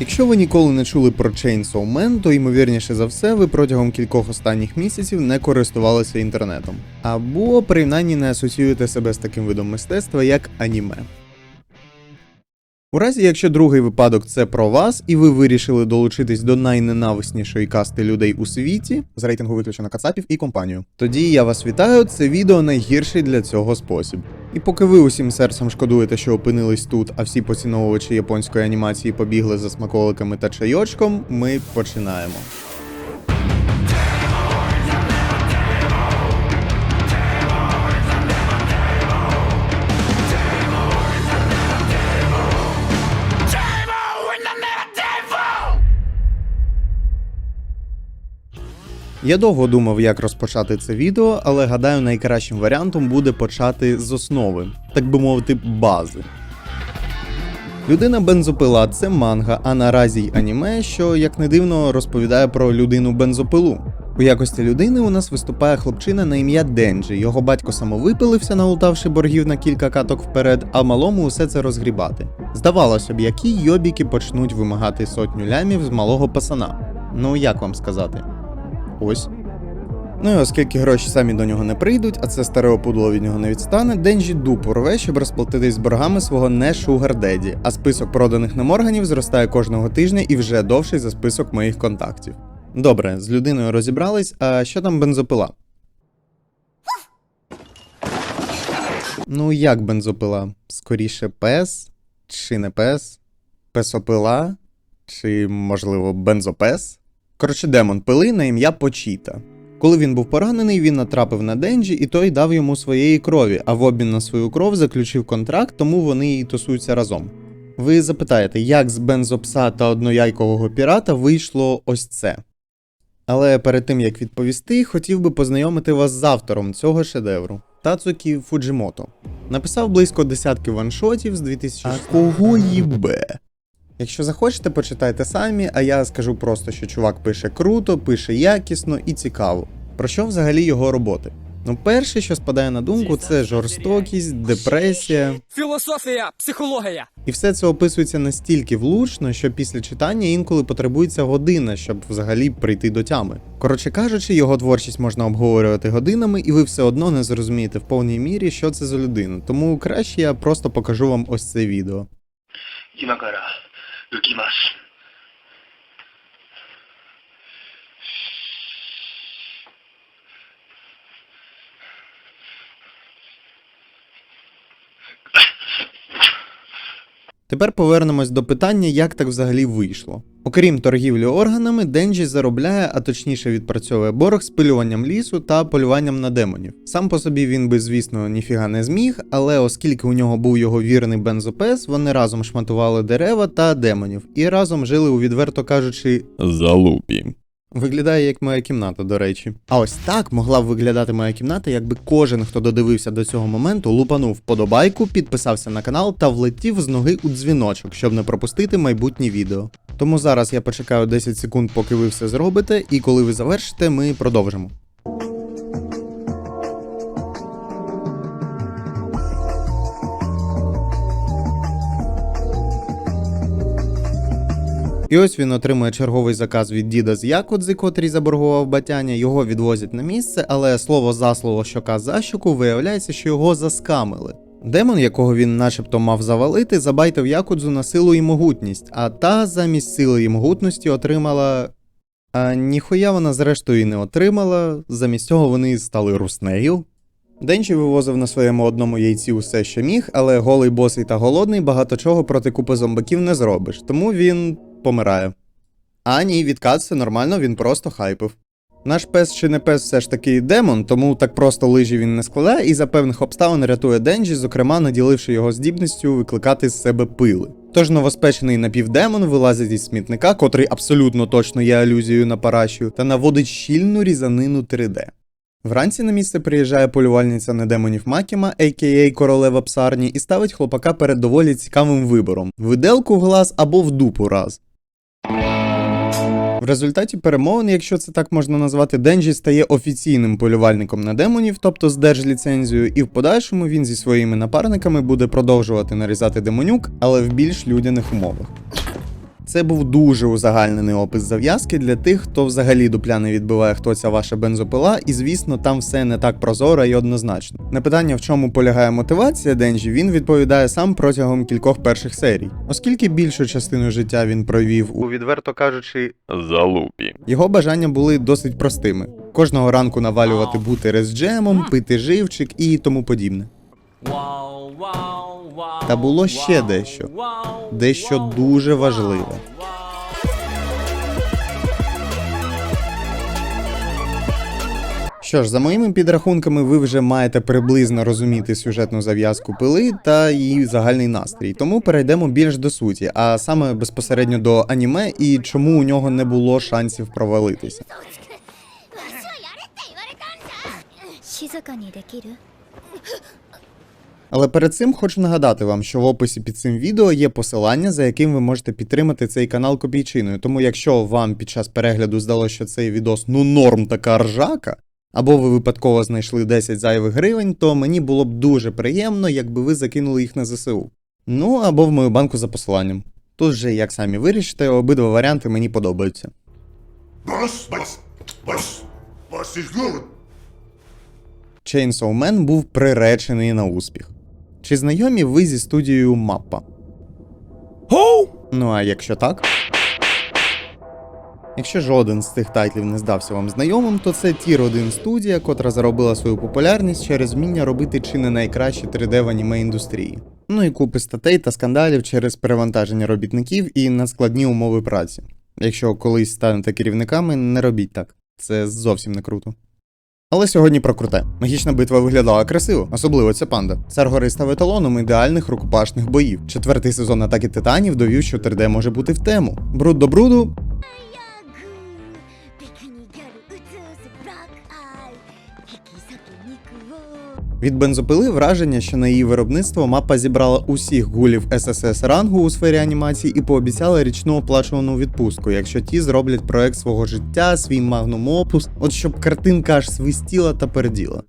Якщо ви ніколи не чули про Chainsaw Man, то ймовірніше за все, ви протягом кількох останніх місяців не користувалися інтернетом. Або принаймні не асоціюєте себе з таким видом мистецтва, як аніме. У разі, якщо другий випадок це про вас, і ви вирішили долучитись до найненависнішої касти людей у світі, з рейтингу виключено кацапів і компанію, тоді я вас вітаю, це відео найгірший для цього спосіб. І поки ви усім серцем шкодуєте, що опинились тут, а всі поціновувачі японської анімації побігли за смаколиками та чайочком, ми починаємо. Я довго думав, як розпочати це відео, але гадаю, найкращим варіантом буде почати з основи, так би мовити, бази. Людина бензопила це манга, а наразі й аніме, що, як не дивно, розповідає про людину бензопилу. У якості людини у нас виступає хлопчина на ім'я Денджі. Його батько самовипилився, налутавши боргів на кілька каток вперед, а малому усе це розгрібати. Здавалося б, які йобіки почнуть вимагати сотню лямів з малого пасана. Ну як вам сказати? Ось. Ну і оскільки гроші самі до нього не прийдуть, а це старе опудло від нього не відстане, Денджі дупу рве, щоб розплатитись боргами свого не Шугар Деді, а список проданих нам органів зростає кожного тижня і вже довший за список моїх контактів. Добре, з людиною розібрались, а що там бензопила? Ну, як бензопила? Скоріше пес? Чи не пес? Песопила? Чи, можливо, бензопес? Коротше, демон пили на ім'я Почіта. Коли він був поранений, він натрапив на Денджі, і той дав йому своєї крові, а в обмін на свою кров заключив контракт, тому вони і тусуються разом. Ви запитаєте, як з бензопса та однояйкового пірата вийшло ось це? Але перед тим як відповісти, хотів би познайомити вас з автором цього шедевру Тацукі Фуджімото. Написав близько десятки ваншотів з 2000 А кого їбе? Якщо захочете, почитайте самі, а я скажу просто, що чувак пише круто, пише якісно і цікаво. Про що взагалі його роботи? Ну, перше, що спадає на думку, це жорстокість, депресія, Філософія, психологія. і все це описується настільки влучно, що після читання інколи потребується година, щоб взагалі прийти до тями. Коротше кажучи, його творчість можна обговорювати годинами, і ви все одно не зрозумієте в повній мірі, що це за людина. Тому краще я просто покажу вам ось це відео. 浮きます。Тепер повернемось до питання, як так взагалі вийшло. Окрім торгівлі органами, Денджі заробляє, а точніше відпрацьовує борг з пилюванням лісу та полюванням на демонів. Сам по собі він би, звісно, ніфіга не зміг, але оскільки у нього був його вірний бензопес, вони разом шматували дерева та демонів і разом жили у відверто кажучи залупі. Виглядає як моя кімната, до речі. А ось так могла б виглядати моя кімната, якби кожен, хто додивився до цього моменту, лупанув подобайку, підписався на канал та влетів з ноги у дзвіночок, щоб не пропустити майбутні відео. Тому зараз я почекаю 10 секунд, поки ви все зробите, і коли ви завершите, ми продовжимо. І ось він отримує черговий заказ від діда з Якудзи, котрий заборгував батяня. Його відвозять на місце, але слово за слово щока за щоку виявляється, що його заскамили. Демон, якого він начебто мав завалити, забайтив Якудзу на силу і могутність, а та замість сили і могутності отримала. А ніхуя вона зрештою і не отримала, замість цього вони стали руснею. Денчі вивозив на своєму одному яйці усе, що міг, але голий босий та голодний багато чого проти купи зомбаків не зробиш, тому він помирає. А ні, відкат все нормально, він просто хайпив. Наш пес чи не пес все ж таки демон, тому так просто лижі він не складає і за певних обставин рятує Денджі, зокрема наділивши його здібністю викликати з себе пили. Тож новоспечений напівдемон вилазить із смітника, котрий абсолютно точно є алюзією на парашю, та наводить щільну різанину 3D. Вранці на місце приїжджає полювальниця недемонів Макіма, а.к.а. королева псарні, і ставить хлопака перед доволі цікавим вибором: виделку в глаз або в дупу раз. В результаті перемовин, якщо це так можна назвати, Денджі стає офіційним полювальником на демонів, тобто з держліцензією, і в подальшому він зі своїми напарниками буде продовжувати нарізати демонюк, але в більш людяних умовах. Це був дуже узагальнений опис зав'язки для тих, хто взагалі дупля не відбиває, хто ця ваша бензопила, і звісно, там все не так прозоро і однозначно. На питання, в чому полягає мотивація Денджі, він відповідає сам протягом кількох перших серій, оскільки більшу частину життя він провів у відверто кажучи Залупі. його бажання були досить простими: кожного ранку навалювати бутери з джемом, пити живчик і тому подібне. Та було ще дещо. дещо. Дуже важливе. Що ж, за моїми підрахунками, ви вже маєте приблизно розуміти сюжетну зав'язку пили та її загальний настрій. Тому перейдемо більш до суті, а саме безпосередньо до аніме і чому у нього не було шансів провалитися. Але перед цим хочу нагадати вам, що в описі під цим відео є посилання, за яким ви можете підтримати цей канал копійчиною. Тому якщо вам під час перегляду здалося, що цей відос ну норм така ржака, або ви випадково знайшли 10 зайвих гривень, то мені було б дуже приємно, якби ви закинули їх на ЗСУ. Ну або в мою банку за посиланням. Тут вже як самі вирішите, обидва варіанти мені подобаються. Was? Was ist gut? Chainsaw Man був приречений на успіх. Чи знайомі ви зі студією Маппа? Ну а якщо так. Якщо жоден з цих тайтлів не здався вам знайомим, то це Tier 1 студія, котра заробила свою популярність через вміння робити чи не найкраще 3D в аніме індустрії. Ну і купи статей та скандалів через перевантаження робітників і надскладні умови праці. Якщо колись станете керівниками, не робіть так. Це зовсім не круто. Але сьогодні про круте. Магічна битва виглядала красиво, особливо ця панда. Саргори став еталоном ідеальних рукопашних боїв. Четвертий сезон атаки титанів довів, що 3D може бути в тему. Бруд до бруду. Від бензопили враження, що на її виробництво мапа зібрала усіх гулів ССС рангу у сфері анімації і пообіцяла річну оплачувану відпустку, якщо ті зроблять проект свого життя, свій магнум опус, от щоб картинка аж свистіла та перділа.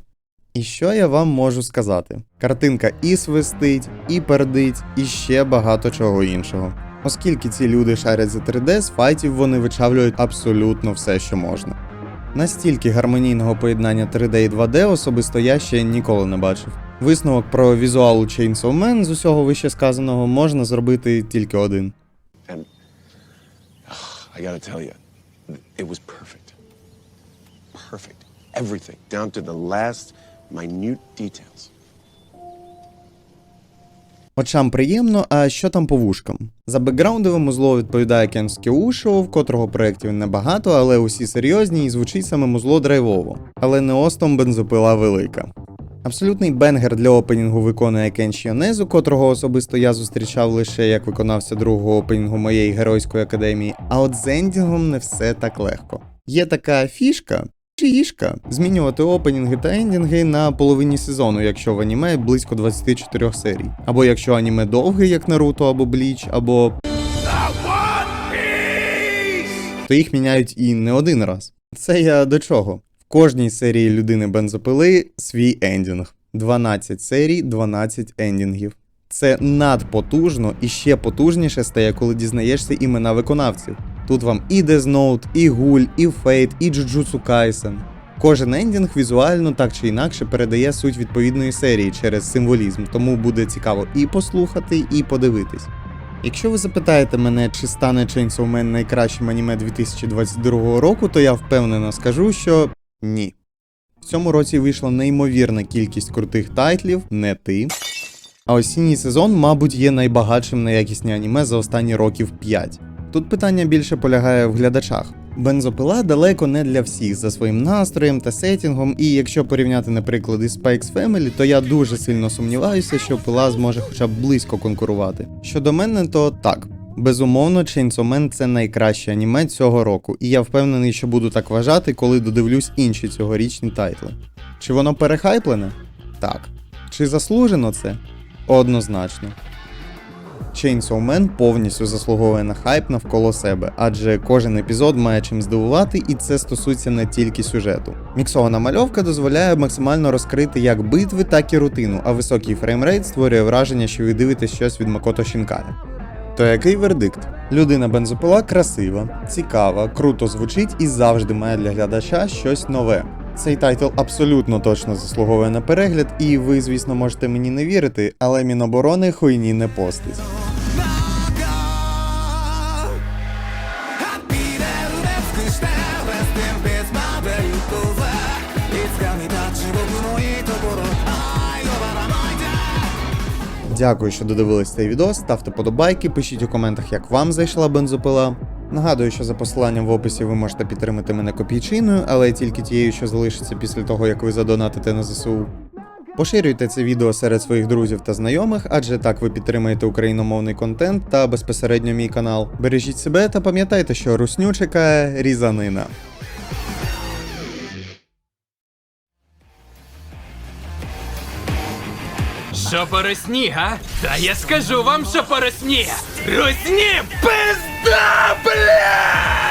І що я вам можу сказати? Картинка і свистить, і пердить, і ще багато чого іншого. Оскільки ці люди шарять за 3D, з файтів вони вичавлюють абсолютно все, що можна. Настільки гармонійного поєднання 3D і 2D особисто я ще ніколи не бачив. Висновок про візуал у Chainsaw Man з усього вище сказаного можна зробити тільки один. And I gotta tell you, it was perfect. Perfect. Everything, down to the last minute details. Очам приємно, а що там по вушкам? За бекграундове музло відповідає Кен Скіушо, в котрого проєктів небагато, але усі серйозні і звучить саме музло драйвово. Але не остом бензопила велика. Абсолютний бенгер для опенінгу виконує Кенші Йонезу, котрого особисто я зустрічав лише як виконавця другого опенінгу моєї геройської академії. А от з ендінгом не все так легко. Є така фішка. Чи змінювати опенінги та ендінги на половині сезону, якщо в аніме близько 24 серій. Або якщо аніме довге, як Наруто або Бліч, або. То їх міняють і не один раз. Це я до чого? В кожній серії людини бензопили свій ендінг. 12 серій, 12 ендінгів. Це надпотужно і ще потужніше стає, коли дізнаєшся імена виконавців. Тут вам і Death Note, і Гуль, і Фейт, і Jujutsu Kaisen. Кожен ендінг візуально так чи інакше передає суть відповідної серії через символізм, тому буде цікаво і послухати, і подивитись. Якщо ви запитаєте мене, чи стане Chainsaw Man найкращим аніме 2022 року, то я впевнено скажу, що ні. В цьому році вийшла неймовірна кількість крутих тайтлів, не ти. А осінній сезон, мабуть, є найбагатшим на якісні аніме за останні років 5. Тут питання більше полягає в глядачах. Бензопила далеко не для всіх за своїм настроєм та сетінгом, і якщо порівняти, наприклад, із Spikes Family, то я дуже сильно сумніваюся, що пила зможе хоча б близько конкурувати. Щодо мене, то так. Безумовно, Chainsaw Man – це найкраще аніме цього року, і я впевнений, що буду так вважати, коли додивлюсь інші цьогорічні тайтли. Чи воно перехайплене? Так. Чи заслужено це? Однозначно. Chainsaw Man повністю заслуговує на хайп навколо себе, адже кожен епізод має чим здивувати, і це стосується не тільки сюжету. Міксована мальовка дозволяє максимально розкрити як битви, так і рутину, а високий фреймрейт створює враження, що ви дивитесь щось від Макото Шінкая. То який вердикт? Людина бензопила красива, цікава, круто звучить і завжди має для глядача щось нове. Цей тайтл абсолютно точно заслуговує на перегляд, і ви, звісно, можете мені не вірити, але Міноборони хуйні не постить. Дякую, що додивились цей відео. Ставте подобайки, пишіть у коментах, як вам зайшла бензопила. Нагадую, що за посиланням в описі ви можете підтримати мене копійчиною, але тільки тією, що залишиться після того, як ви задонатите на ЗСУ. Поширюйте це відео серед своїх друзів та знайомих, адже так ви підтримаєте україномовний контент та безпосередньо мій канал. Бережіть себе та пам'ятайте, що русню чекає різанина. Що Шопоросніг, а? Та я скажу вам, що шопоросніг! Русні пизда, бля!